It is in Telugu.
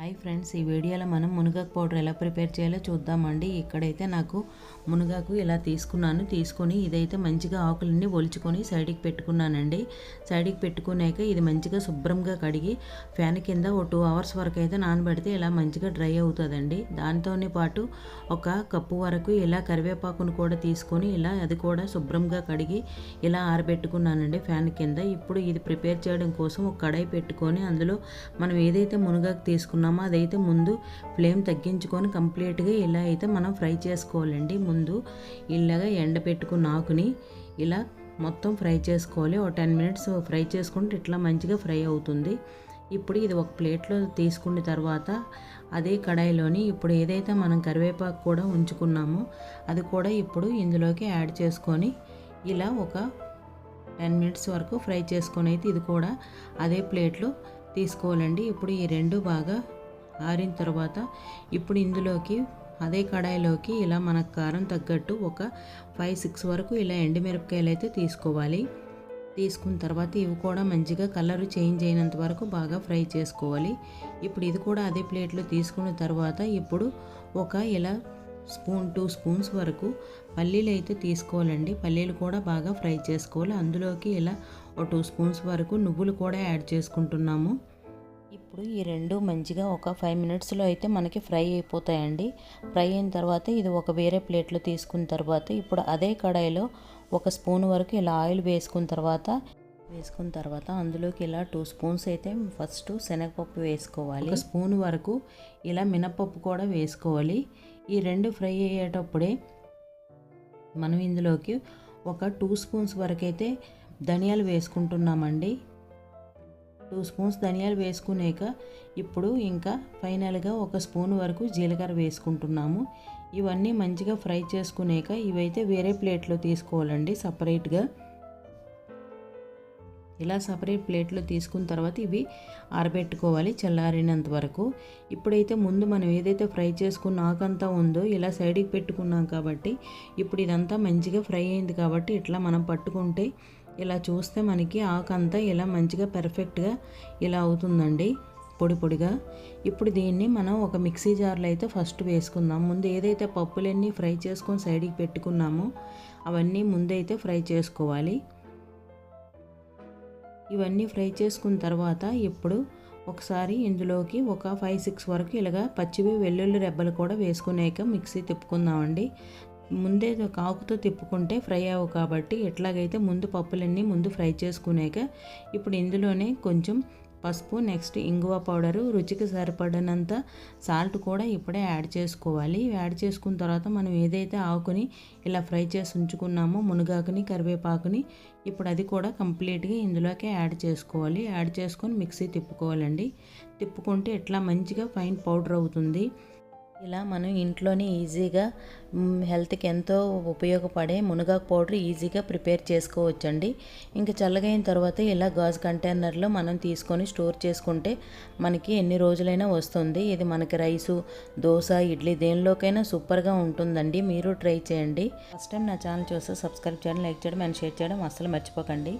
హాయ్ ఫ్రెండ్స్ ఈ వీడియోలో మనం మునగాకు పౌడర్ ఎలా ప్రిపేర్ చేయాలో చూద్దామండి. ఇక్కడైతే నాకు మునగాకు ఇలా తీసుకున్నాను. తీసుకొని ఇదైతే మంచిగా ఆకులన్నీ ఒలుచుకొని సైడ్కి పెట్టుకున్నానండి. సైడ్కి పెట్టుకున్నాక ఇది మంచిగా శుభ్రంగా కడిగి ఫ్యాన్ కింద ఓ టూ అవర్స్ వరకు అయితే నానబెడితే ఇలా మంచిగా డ్రై అవుతుందండి. దాంతోనే పాటు ఒక కప్పు వరకు ఇలా కరివేపాకును కూడా తీసుకొని ఇలా అది కూడా శుభ్రంగా కడిగి ఇలా ఆరబెట్టుకున్నానండి ఫ్యాన్ కింద. ఇప్పుడు ఇది ప్రిపేర్ చేయడం కోసం ఒక కడాయి పెట్టుకొని అందులో మనం ఏదైతే మునగాకు తీసుకున్నాం తీసుకున్నామో అదైతే ముందు ఫ్లేమ్ తగ్గించుకొని కంప్లీట్గా ఇలా అయితే మనం ఫ్రై చేసుకోవాలండి. ముందు ఇలాగా ఎండ పెట్టుకున్న ఆకుని ఇలా మొత్తం ఫ్రై చేసుకోవాలి. ఒక టెన్ మినిట్స్ ఫ్రై చేసుకుంటే ఇట్లా మంచిగా ఫ్రై అవుతుంది. ఇప్పుడు ఇది ఒక ప్లేట్లో తీసుకున్న తర్వాత అదే కడాయిలోని ఇప్పుడు ఏదైతే మనం కరివేపాకు కూడా ఉంచుకున్నామో అది కూడా ఇప్పుడు ఇందులోకి యాడ్ చేసుకొని ఇలా ఒక టెన్ మినిట్స్ వరకు ఫ్రై చేసుకొని అయితే ఇది కూడా అదే ప్లేట్లో తీసుకోవాలండి. ఇప్పుడు ఈ రెండు బాగా ఆరిన తర్వాత ఇప్పుడు ఇందులోకి అదే కడాయిలోకి ఇలా మనకు కారం తగ్గట్టు ఒక ఫైవ్ సిక్స్ వరకు ఇలా ఎండుమిరపకాయలు అయితే తీసుకోవాలి. తీసుకున్న తర్వాత ఇవి కూడా మంచిగా కలర్ చేంజ్ అయినంత వరకు బాగా ఫ్రై చేసుకోవాలి. ఇప్పుడు ఇది కూడా అదే ప్లేట్లో తీసుకున్న తర్వాత ఇప్పుడు ఒక ఇలా స్పూన్ టూ స్పూన్స్ వరకు పల్లీలు అయితే తీసుకోవాలండి. పల్లీలు కూడా బాగా ఫ్రై చేసుకోవాలి. అందులోకి ఇలా ఒక టూ స్పూన్స్ వరకు నువ్వులు కూడా యాడ్ చేసుకుంటున్నాము. ఇప్పుడు ఈ రెండు మంచిగా ఒక ఫైవ్ మినిట్స్లో అయితే మనకి ఫ్రై అయిపోతాయండి. ఫ్రై అయిన తర్వాత ఇది ఒక వేరే ప్లేట్లో తీసుకున్న తర్వాత ఇప్పుడు అదే కడాయిలో ఒక స్పూన్ వరకు ఇలా ఆయిల్ వేసుకున్న తర్వాత వేసుకున్న తర్వాత అందులోకి ఇలా టూ స్పూన్స్ అయితే ఫస్ట్ శనగపప్పు వేసుకోవాలి. ఒక స్పూన్ వరకు ఇలా మినపప్పు కూడా వేసుకోవాలి. ఈ రెండు ఫ్రై అయ్యేటప్పుడే మనం ఇందులోకి ఒక టూ స్పూన్స్ వరకు అయితే ధనియాలు వేసుకుంటున్నామండి. టూ స్పూన్స్ ధనియాలు వేసుకునేక ఇప్పుడు ఇంకా ఫైనల్గా ఒక స్పూన్ వరకు జీలకర్ర వేసుకుంటున్నాము. ఇవన్నీ మంచిగా ఫ్రై చేసుకునేక ఇవైతే వేరే ప్లేట్లో తీసుకోవాలండి సపరేట్గా. ఇలా సపరేట్ ప్లేట్లో తీసుకున్న తర్వాత ఇవి ఆరబెట్టుకోవాలి చల్లారినంత వరకు. ఇప్పుడైతే ముందు మనం ఏదైతే ఫ్రై చేసుకున్న ఆకంతా ఉందో ఇలా సైడ్కి పెట్టుకున్నాం కాబట్టి ఇప్పుడు ఇదంతా మంచిగా ఫ్రై అయింది కాబట్టి ఇట్లా మనం పట్టుకుంటే ఇలా చూస్తే మనకి ఆకంతా ఇలా మంచిగా పర్ఫెక్ట్గా ఇలా అవుతుందండి పొడి పొడిగా. ఇప్పుడు దీన్ని మనం ఒక మిక్సీ జార్లో అయితే ఫస్ట్ వేసుకుందాం. ముందు ఏదైతే పప్పులన్నీ ఫ్రై చేసుకొని సైడ్కి పెట్టుకున్నామో అవన్నీ ముందైతే ఫ్రై చేసుకోవాలి. ఇవన్నీ ఫ్రై చేసుకున్న తర్వాత ఇప్పుడు ఒకసారి ఇందులోకి ఒక ఫైవ్ సిక్స్ వరకు ఇలాగ పచ్చివి వెల్లుల్లి రెబ్బలు కూడా వేసుకునేక మిక్సీ తిప్పుకుందామండి. ముందే కాకుతో తిప్పుకుంటే ఫ్రై అవ్వు కాబట్టి ఎట్లాగైతే ముందు పప్పులన్నీ ముందు ఫ్రై చేసుకునేక ఇప్పుడు ఇందులోనే కొంచెం పసుపు నెక్స్ట్ ఇంగువ పౌడరు రుచికి సరిపడినంత సాల్ట్ కూడా ఇప్పుడే యాడ్ చేసుకోవాలి. యాడ్ చేసుకున్న తర్వాత మనం ఏదైతే ఆకుని ఇలా ఫ్రై చేసి ఉంచుకున్నామో మునగాకుని కరివేపాకుని ఇప్పుడు అది కూడా కంప్లీట్గా ఇందులోకి యాడ్ చేసుకోవాలి. యాడ్ చేసుకొని మిక్సీ తిప్పుకోవాలండి. తిప్పుకుంటే ఇట్లా మంచిగా ఫైన్ పౌడర్ అవుతుంది. ఇలా మనం ఇంట్లోనే ఈజీగా హెల్త్కి ఎంతో ఉపయోగపడే మునగాకు పౌడర్ ఈజీగా ప్రిపేర్ చేసుకోవచ్చండి. ఇంకా చల్లగైన తర్వాత ఇలా గాజు కంటైనర్లో మనం తీసుకొని స్టోర్ చేసుకుంటే మనకి ఎన్ని రోజులైనా వస్తుంది. ఇది మనకి రైసు దోశ ఇడ్లీ దేనిలోకైనా సూపర్గా ఉంటుందండి. మీరు ట్రై చేయండి. ఫస్ట్ టైం నా ఛానల్ చూస్తే సబ్స్క్రైబ్ చేయడం లైక్ చేయడం అండ్ షేర్ చేయడం అస్సలు మర్చిపోకండి.